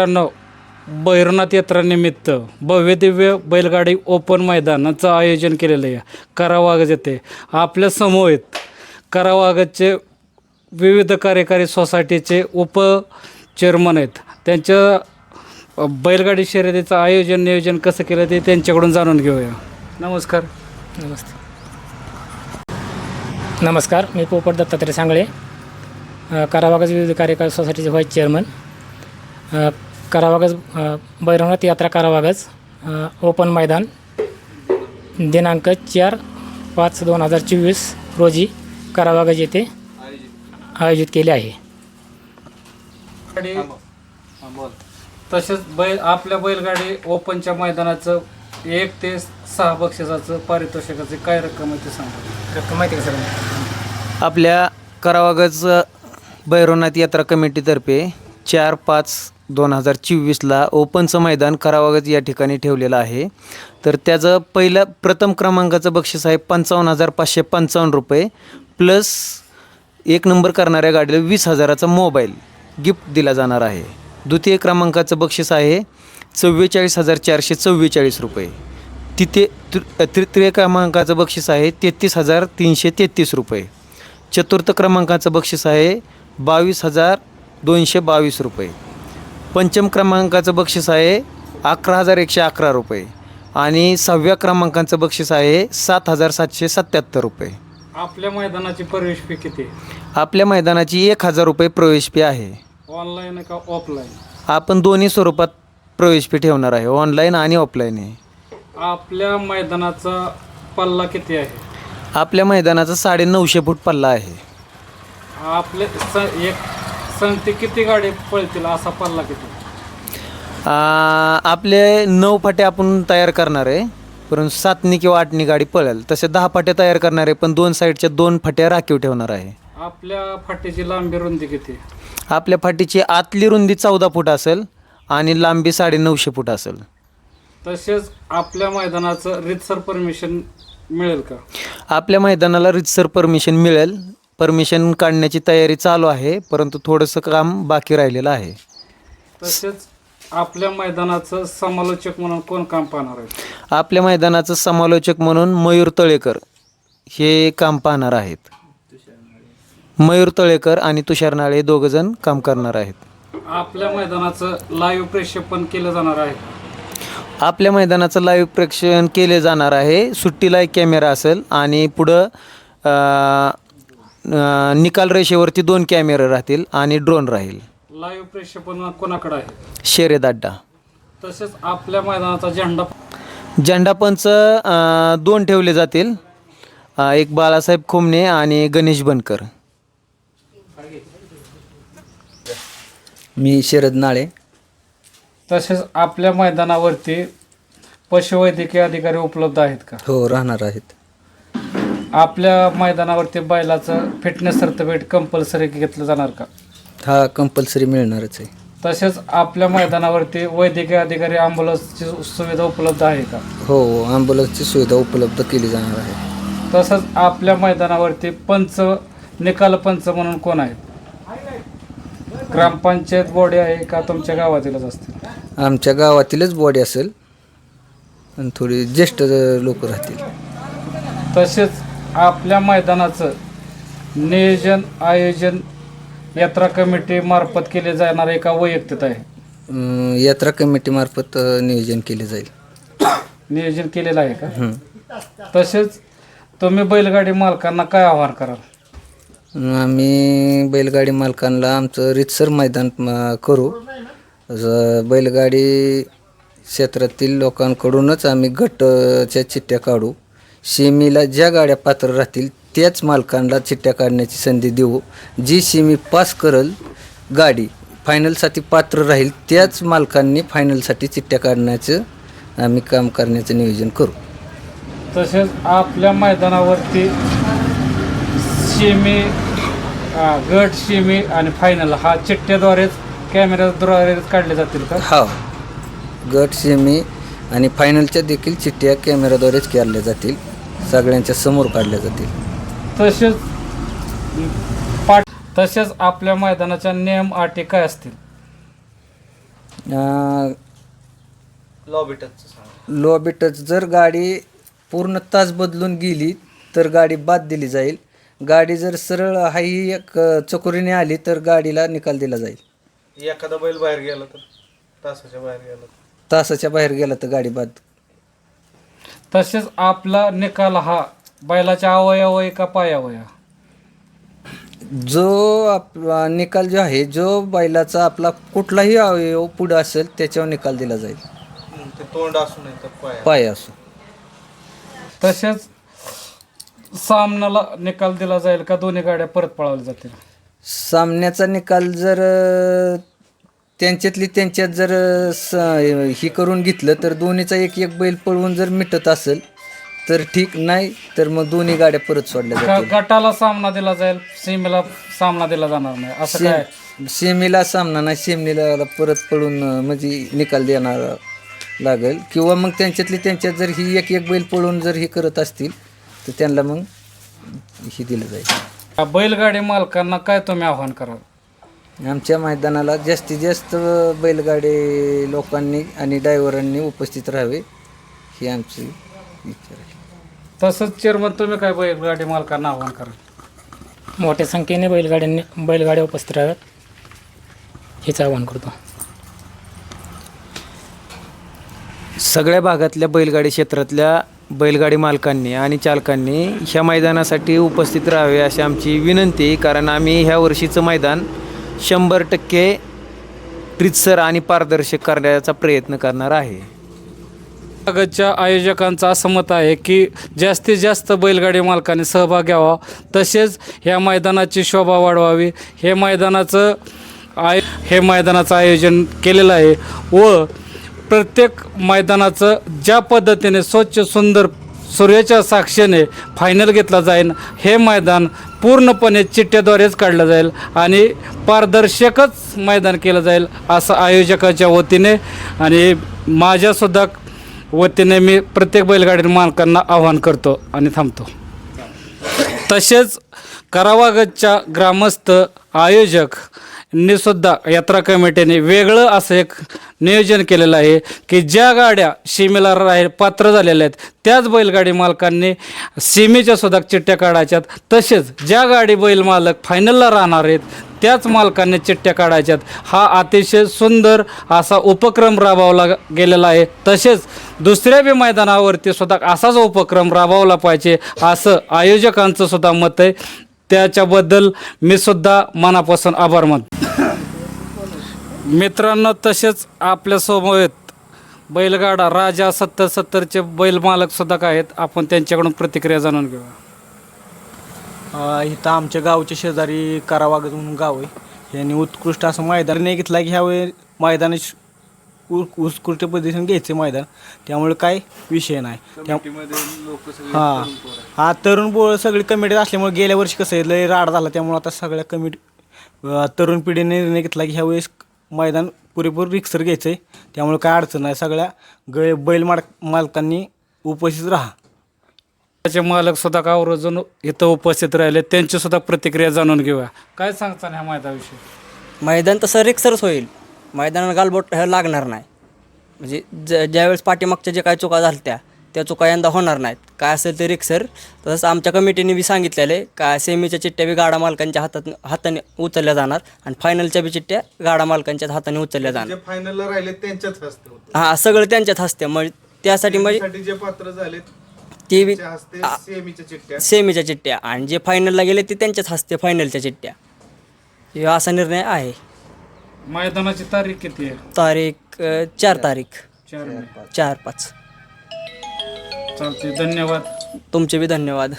मित्रांनो भैरवनाथ यात्रानिमित्त भव्य दिव्य बैलगाडी ओपन मैदानाचं आयोजन केलेलं आहे. करावागज येथे. आपल्यासमोर करावागजचे विविध कार्यकारी सोसायटीचे उप चेअरमन आहेत. त्यांच्या बैलगाडी शर्यतीचं आयोजन नियोजन कसं केलं ते त्यांच्याकडून जाणून घेऊया. नमस्कार. नमस्ते. नमस्कार मी पोपट दत्तात्रय सांगळे करावागज विविध कार्यकारी सोसायटीचे व्हाईस चेअरमन. करावागज अ, भैरवनाथ यात्रा करावागज ओपन मैदान दिनांक चार पाच दोन हजार चोवीस रोजी करावागज येथे आयोजित केले आहे. तसेच बैल आपल्या बैलगाडी ओपनच्या मैदानाचं एक ते सहा बक्षिसाचं पारितोषिकाचे काय रक्कम आहे ते सांगा. रक्कम माहिती का सर आपल्या करावागज भैरवनाथ यात्रा कमिटीतर्फे चार पाच दोन हजार चोवीसला ओपनचं मैदान करावागत या ठिकाणी ठेवलेलं आहे. तर त्याचं पहिलं प्रथम क्रमांकाचं बक्षीस आहे पंचावन्न हजार पाचशे पंचावन्न रुपये प्लस एक नंबर करणाऱ्या गाडीला वीस हजाराचा मोबाईल गिफ्ट दिला जाणार आहे. द्वितीय क्रमांकाचं बक्षीस आहे चव्वेचाळीस हजार चारशे चव्वेचाळीस रुपये. तिथे तृतीय क्रमांकाचं बक्षीस आहे तेहतीस हजार तीनशे तेहतीस रुपये. चतुर्थ क्रमांकाचं बक्षीस आहे बावीस हजार दोनशे बावीस रुपये. पंचम क्रमांकाचं बक्षीस आहे अकरा हजार एकशे अकरा रुपये. आणि सहाव्या क्रमांकाचं बक्षीस आहे सात हजार सातशे सत्याहत्तर रुपये. आपल्या मैदानाची प्रवेश फी किती? आपल्या मैदानाची एक हजार रुपये प्रवेश फी आहे. ऑनलाईन का ऑफलाईन? आपण दोन्ही स्वरूपात प्रवेश फी ठेवणार आहे ऑनलाईन आणि ऑफलाईन आहे. आपल्या मैदानाचा पल्ला किती आहे? आपल्या मैदानाचा साडे नऊशे फूट पल्ला आहे. आपले स एक संगती किती गाडी पळतील असा पल्ला किती? आ, आपले नऊ फाटे आपण तयार करणार आहे. परंतु सातनी किंवा आठनी गाडी पळेल. तसे दहा फाटे तयार करणार आहे पण दोन साईडच्या दोन फाट्या राखीव ठेवणार आहे. आपल्या फाटीची लांबी रुंदी किती? आपल्या फाटीची आतली रुंदी चौदा फूट असेल आणि लांबी साडे नऊशे फूट असेल. तसेच आपल्या मैदानाचं रितसर परमिशन मिळेल का? आपल्या मैदानाला रितसर परमिशन मिळेल. परमिशन काढण्याची तयारी चालू आहे परंतु थोडंसं काम बाकी राहिलेलं आहे. तसेच आपल्या मैदानाचं समालोचक म्हणून कोण काम पाहणार आहे? आपल्या मैदानाचं समालोचक म्हणून मयूर तळेकर हे काम पाहणार आहेत. मयूर तळेकर आणि तुषार नाळे दोघंजण काम करणार आहेत. आपल्या मैदानाचं लाईव्ह प्रक्षेपण केलं जाणार आहे. आपल्या मैदानाचं लाईव्ह प्रेक्षण केले जाणार आहे. सुट्टीला एक कॅमेरा असेल आणि पुढं अ, अ, निकाल रेषेवरती दोन कॅमेरे राहतील आणि ड्रोन राहील. लाईव्ह प्रक्षेपण कोणाकडे आहे? शेरेद अड्डा तसेच आपल्या मैदानाचा झेंडा झेंडापंच अ, दोन ठेवले जातील. अ, एक बाळासाहेब खोमणे आणि गणेश बनकर. मी शरद नाळे. तसेच आपल्या मैदानावरती पशुवैद्यकीय अधिकारी उपलब्ध आहेत का? हो राहणार आहेत. आपल्या मैदानावरती बैलाचं फिटनेस सर्टिफिकेट कंपल्सरी घेतलं जाणार का? हा कंपल्सरी मिळणारच आहे. तसेच आपल्या मैदानावरती वैद्यकीय अधिकारी ॲम्ब्युलन्सची सुविधा उपलब्ध आहे का? हो ॲम्ब्युलन्सची सुविधा उपलब्ध केली जाणार आहे. तसंच आपल्या मैदानावरती पंच निकाल पंच म्हणून कोण आहेत? ग्रामपंचायत बॉडी आहे का तुमच्या गावातीलच असतील? आमच्या गावातीलच बॉडी असेल. आणि थोडी ज्येष्ठ लोक राहतील. तसेच आपल्या मैदानाचं नियोजन आयोजन यात्रा कमिटी मार्फत केले जाणार आहे का वैयक्तिक आहे. अं, यात्रा कमिटीमार्फत अं, नियोजन केले जाईल. नियोजन केलेलं आहे का? हं. तसेच तुम्ही बैलगाडी मालकांना काय आव्हान कराल? अं, आम्ही बैलगाडी मालकांना आमचं रितसर मैदान अं, करू. ज- बैलगाडी क्षेत्रातील लोकांकडूनच आम्ही गटच्या चिठ्ठ्या काढू. शेमीला ज्या गाड्या पात्र राहतील त्याच मालकांना चिठ्ठ्या काढण्याची संधी देऊ. जी शेमी पास करल गाडी फायनलसाठी पात्र राहील त्याच मालकांनी फायनलसाठी चिठ्ठ्या काढण्याचं आम्ही काम करण्याचं नियोजन करू. तसेच आपल्या मैदानावरती शेमी हा, गट शेमी आणि फायनल हा चिठ्ठ्याद्वारेच कॅमेऱ्याद्वारेच काढले जातील का? हा गट सेमी आणि फायनलच्या देखील चिठ्ठ्या कॅमेराद्वारेच काढल्या जातील. सगळ्यांच्या समोर काढल्या जातील. तसेच पाठ तसेच आपल्या मैदानाच्या नियम अटी काय असतील? अं, लॉबी टचचं सांगा. लॉबी टच जर गाडी पूर्ण तास बदलून गेली तर गाडी बाद दिली जाईल. गाडी जर सरळ हाही एक चकोरीने आली तर गाडीला निकाल दिला जाईल. एखादा बैल बाहेर गेला तर तासाच्या बाहेर गेला तर. तासाच्या बाहेर गेला तर गाडी बाद तसेच आपला निकाल हा बैलाच्या अवयवय का पायावया? जो आपला निकाल जो आहे जो बैलाचा आपला कुठलाही अवयव पुढं असेल त्याच्यावर निकाल दिला जाईल. ते तोंड असू नये तर पाय पाय असो. तसेच सामनाला निकाल दिला जाईल का? दोन्ही गाड्या परत पळवल्या जातील. सामन्याचा निकाल जर अ, त्यांच्यातली त्यांच्यात जर स- ही करून घेतलं तर दोन्हीचा एक एक बैल पळवून जर मिटत असेल तर ठीक. नाही तर मग दोन्ही गाड्या परत सोडल्या का जातील. गटाला सामना दिला जाईल सीमेला सामना दिला जाणार नाही. असं काय? सेम- सेमीला सामना नाही सेमीला परत पळून अ, म्हणजे निकाल देणार लागेल. किंवा मग त्यांच्यातली त्यांच्यात जर ही एक एक बैल पळून जर ही करत असतील तर त्यांना मग ही दिलं जाईल. बैलगाडी मालकांना काय तुम्ही आव्हान कराल? आमच्या मैदानाला जास्तीत जास्त बैलगाडी लोकांनी आणि ड्रायव्हरांनी उपस्थित राहावे ही आमची इच्छा आहे. तसंच चेअरमन तुम्ही काय बैलगाडी मालकांना आव्हान कराल? मोठ्या संख्येने बैलगाड्यांनी बैलगाड्या उपस्थित राहाव्यात हेच आवाहन करतो. सगळ्या भागातल्या बैलगाडी क्षेत्रातल्या बैलगाडी मालकांनी आणि चालकांनी ह्या मैदानासाठी उपस्थित राहावे अशी आमची विनंती आहे. कारण आम्ही ह्या वर्षीचं मैदान शंभर टक्के रितसर आणि पारदर्शक करण्याचा प्रयत्न करणार आहे. जगाच्या आयोजकांचं असं मत आहे की जास्तीत जास्त बैलगाडी मालकाने सहभाग घ्यावा. तसेच ह्या मैदानाची शोभा वाढवावी. हे मैदानाचं आय हे मैदानाचं आयोजन केलेलं आहे व प्रत्येक मैदानाचं ज्या पद्धतीने स्वच्छ सुंदर सूर्याच्या साक्षीने फायनल घेतला जाईल. हे मैदान पूर्णपणे चिठ्ठ्याद्वारेच काढलं जाईल आणि पारदर्शकच मैदान केलं जाईल असं आयोजकाच्या वतीने आणि माझ्यासुद्धा वतीने मी प्रत्येक बैलगाडी मालकांना आवाहन करतो आणि थांबतो. तसेच करावागतच्या ग्रामस्थ आयोजक सुद्धा यात्रा कमिटीने वेगळं असं एक नियोजन केलेलं आहे की ज्या गाड्या सीमेला राहील पात्र झालेल्या आहेत त्याच बैलगाडी मालकांनी सीमेच्या सुद्धा चिठ्ठ्या काढायच्यात. तसेच ज्या गाडी बैल मालक फायनलला राहणार आहेत त्याच मालकांनी चिठ्ठ्या काढायच्यात. हा अतिशय सुंदर असा उपक्रम राबवला गेलेला आहे. तसेच दुसऱ्या बी मैदानावरती सुद्धा असाच उपक्रम राबवला पाहिजे असं आयोजकांचं सुद्धा मत आहे. त्याच्याबद्दल मी सुद्धा मनापासून आभार मानतो. मित्रांनो तसेच आपल्यासमवेत बैलगाडा राजा सत्तर सत्तरचे बैल मालक सुद्धा काय आहेत आपण त्यांच्याकडून प्रतिक्रिया जाणून घेऊया. अ, इथं आमच्या गावच्या शेजारी करावागत म्हणून गाव आहे. यांनी उत्कृष्ट असं मैदान नाही घेतलं की ह्यावेळी मैदान उत्कृष्ट पद्धतीने घ्यायचं मैदान? त्यामुळे काय विषय नाही. त्या हां. हा तरुण पोळ सगळी कमिटी असल्यामुळे गेल्या वर्षी कसं आहे लय राड झाला. त्यामुळे आता सगळ्या कमिटी तरुण पिढीने निर्णय घेतला की ह्यावेळेस मैदान पुरेपूर रिक्सर घ्यायचं आहे त्यामुळे काय अडचण नाही. सगळ्या गे बैल माड मालकांनी उपस्थित राहा. त्याचे मालक सुद्धा का आवर्जून इथं उपस्थित राहिले त्यांची सुद्धा प्रतिक्रिया जाणून घेऊया. काय सांगता ह्या मैदानाविषयी? मैदान तसं रिक्सरच होईल. मैदानाला गालबोट हे लागणार नाही. म्हणजे ज ज्यावेळेस पाठीमागच्या जे काही चुका झाल्या त्या त्या चुका यंदा होणार नाहीत. काय असेल ते रिक्सर तसंच आमच्या कमिटीने बी सांगितलेलं आहे का सेमीच्या चिठ्ठ्या बी गाडा मालकांच्या हातात हाताने उचलल्या जाणार आणि फायनलच्या बी चिठ्ठ्या गाडा मालकांच्या हाताने उचलल्या जाणार. फायनलला राहिले त्यांच्याच हस्ते हां सगळं त्यांच्यात हसते. मग त्यासाठी म्हणजे जे पात्र झाले ते बी सेमीच्या चिठ्ठ्या. आणि जे फायनलला गेले ते त्यांच्याच हसते फायनलच्या चिठ्ठ्या. असा निर्णय आहे. मैदानाची तारीख किती आहे? तारीख अ, चार तारीख. चार चार पाच. चालते धन्यवाद. तुमचे बी धन्यवाद.